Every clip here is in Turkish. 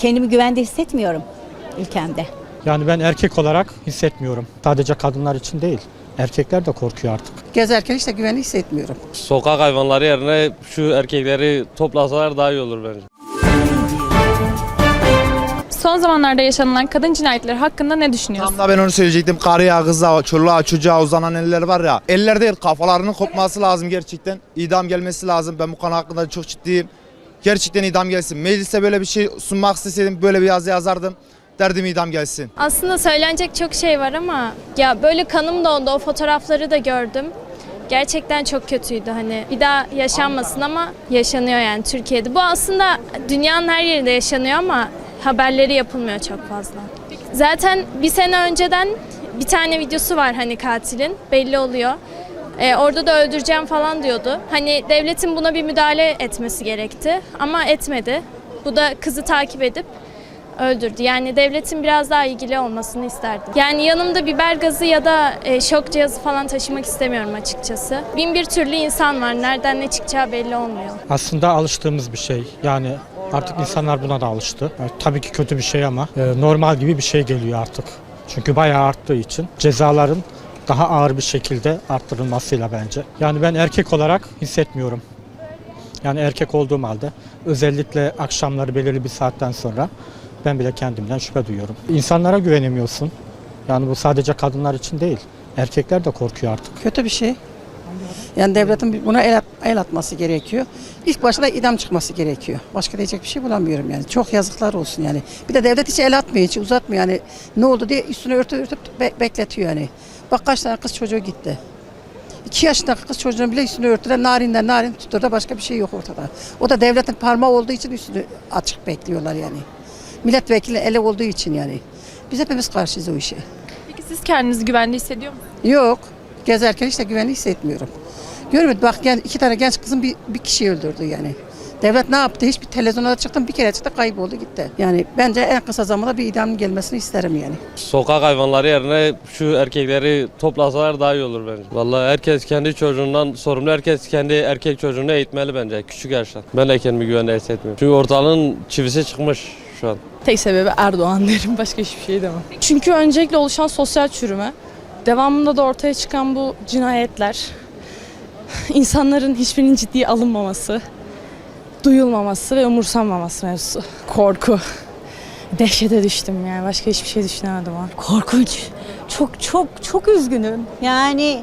kendimi güvende hissetmiyorum ülkemde. Yani ben erkek olarak hissetmiyorum. Sadece kadınlar için değil. Erkekler de korkuyor artık. Gezerken hiç de güvenli hissetmiyorum. Sokak hayvanları yerine şu erkekleri toplasalar daha iyi olur bence. Son zamanlarda yaşanılan kadın cinayetleri hakkında ne düşünüyorsun? Tam da ben onu söyleyecektim. Karıya, kıza, çoluğa, çocuğa uzanan eller var ya. Eller değil kafalarının kopması lazım gerçekten. İdam gelmesi lazım. Ben bu konu hakkında çok ciddiyim. Gerçekten idam gelsin. Meclise böyle bir şey sunmak isteseydim böyle bir yazı yazardım. Derdim idam gelsin. Aslında söylenecek çok şey var ama ya böyle kanım dondu o fotoğrafları da gördüm. Gerçekten çok kötüydü hani bir daha yaşanmasın ama yaşanıyor yani Türkiye'de. Bu aslında dünyanın her yerinde yaşanıyor ama haberleri yapılmıyor çok fazla. Zaten bir sene önceden bir tane videosu var hani katilin belli oluyor. Ee, orada da öldüreceğim falan diyordu. Hani devletin buna bir müdahale etmesi gerekti ama etmedi. Bu da kızı takip edip öldürdü. Yani devletin biraz daha ilgili olmasını isterdim. Yani yanımda biber gazı ya da e, şok cihazı falan taşımak istemiyorum açıkçası. Bin bir türlü insan var. Nereden ne çıkacağı belli olmuyor. Aslında alıştığımız bir şey. Yani artık insanlar buna da alıştı. Yani tabii ki kötü bir şey ama e, normal gibi bir şey geliyor artık. Çünkü bayağı arttığı için cezaların daha ağır bir şekilde arttırılmasıyla bence. Yani ben erkek olarak hissetmiyorum. Yani erkek olduğum halde özellikle akşamları belirli bir saatten sonra ben bile kendimden şüphe duyuyorum. İnsanlara güvenemiyorsun. Yani bu sadece kadınlar için değil. Erkekler de korkuyor artık. Kötü bir şey. Yani devletin buna el, el atması gerekiyor. İlk başta idam çıkması gerekiyor. Başka diyecek bir şey bulamıyorum yani. Çok yazıklar olsun yani. Bir de devlet hiç el atmıyor, hiç uzatmıyor yani. Ne oldu diye üstüne örtü örtüp be- bekletiyor yani. Bak kaç tane kız çocuğu gitti. İki yaşındaki kız çocuğun bile üstünü örtüler narinden narin tutur da başka bir şey yok ortada. O da devletin parmağı olduğu için üstünü açık bekliyorlar yani. Milletvekili ele olduğu için yani. Biz hepimiz karşıyız o işe. Peki siz kendinizi güvende hissediyor musunuz? Yok. Gezerken hiç de güvenli hissetmiyorum. Görmedin bak yani iki tane genç kızın bir, bir kişiyi öldürdü yani. Devlet ne yaptı? Hiçbir televizyona çıktım bir kere çıktı kayboldu gitti. Yani bence en kısa zamanda bir idam gelmesini isterim yani. Sokak hayvanları yerine şu erkekleri toplasalar daha iyi olur bence. Vallahi herkes kendi çocuğundan sorumlu. Herkes kendi erkek çocuğunu eğitmeli bence küçük yaştan. Ben de kendimi güvende hissetmiyorum. Çünkü ortalığın çivisi çıkmış şu an. Tek sebebi Erdoğan derim. Başka hiçbir şey demem. Çünkü öncelikle oluşan sosyal çürüme, devamında da ortaya çıkan bu cinayetler, insanların hiçbirinin ciddiye alınmaması, duyulmaması ve umursanmaması mevzusu. Korku. Dehşete düştüm yani. Başka hiçbir şey düşünemedim abi. Korkunç. Çok çok çok üzgünüm. Yani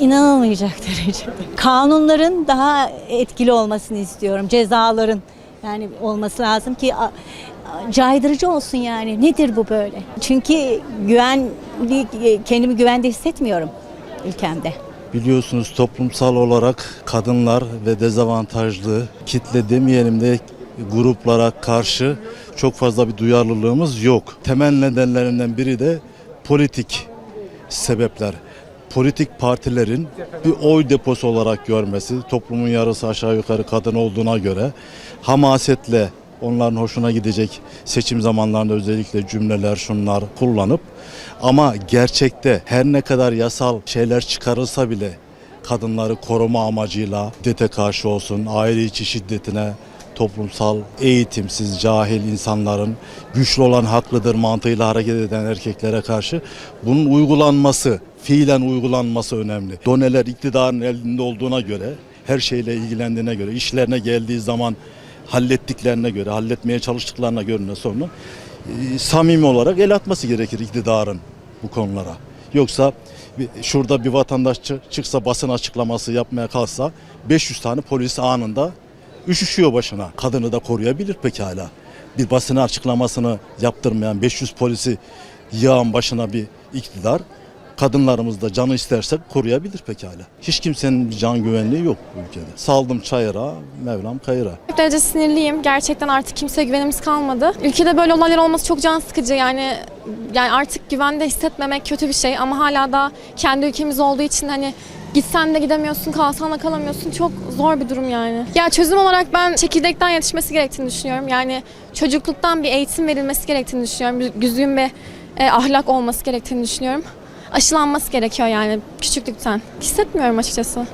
inanılmayacak derecede. Kanunların daha etkili olmasını istiyorum. Cezaların yani olması lazım ki caydırıcı olsun yani. Nedir bu böyle? Çünkü güvenli kendimi güvende hissetmiyorum ülkemde. Biliyorsunuz toplumsal olarak kadınlar ve dezavantajlı kitle demeyelim de gruplara karşı çok fazla bir duyarlılığımız yok. Temel nedenlerinden biri de politik sebepler. Politik partilerin bir oy deposu olarak görmesi, toplumun yarısı aşağı yukarı kadın olduğuna göre hamasetle onların hoşuna gidecek seçim zamanlarında özellikle cümleler şunlar kullanıp ama gerçekte her ne kadar yasal şeyler çıkarılsa bile kadınları koruma amacıyla şiddete karşı olsun, aile içi şiddetine, toplumsal eğitimsiz, cahil insanların güçlü olan haklıdır mantığıyla hareket eden erkeklere karşı bunun uygulanması, fiilen uygulanması önemli. Doneler iktidarın elinde olduğuna göre, her şeyle ilgilendiğine göre, işlerine geldiği zaman hallettiklerine göre, halletmeye çalıştıklarına göre sonra e, samimi olarak el atması gerekir iktidarın bu konulara. Yoksa şurada bir vatandaş çı- çıksa basın açıklaması yapmaya kalksa 500 tane polis anında üşüşüyor başına. Kadını da koruyabilir pekala. Bir basın açıklamasını yaptırmayan 500 polisi yağın başına bir iktidar kadınlarımız da canı isterse koruyabilir pekala. Hiç kimsenin bir can güvenliği yok bu ülkede. Saldım çayıra, Mevlam kayıra. Çok derece sinirliyim. Gerçekten artık kimseye güvenimiz kalmadı. Ülkede böyle olaylar olması çok can sıkıcı. Yani yani artık güvende hissetmemek kötü bir şey ama hala da kendi ülkemiz olduğu için hani gitsen de gidemiyorsun, kalsan da kalamıyorsun. Çok zor bir durum yani. Ya çözüm olarak ben çekirdekten yetişmesi gerektiğini düşünüyorum. Yani çocukluktan bir eğitim verilmesi gerektiğini düşünüyorum. Düzgün bir e, ahlak olması gerektiğini düşünüyorum. Aşılanması gerekiyor yani küçüklükten. Hissetmiyorum açıkçası.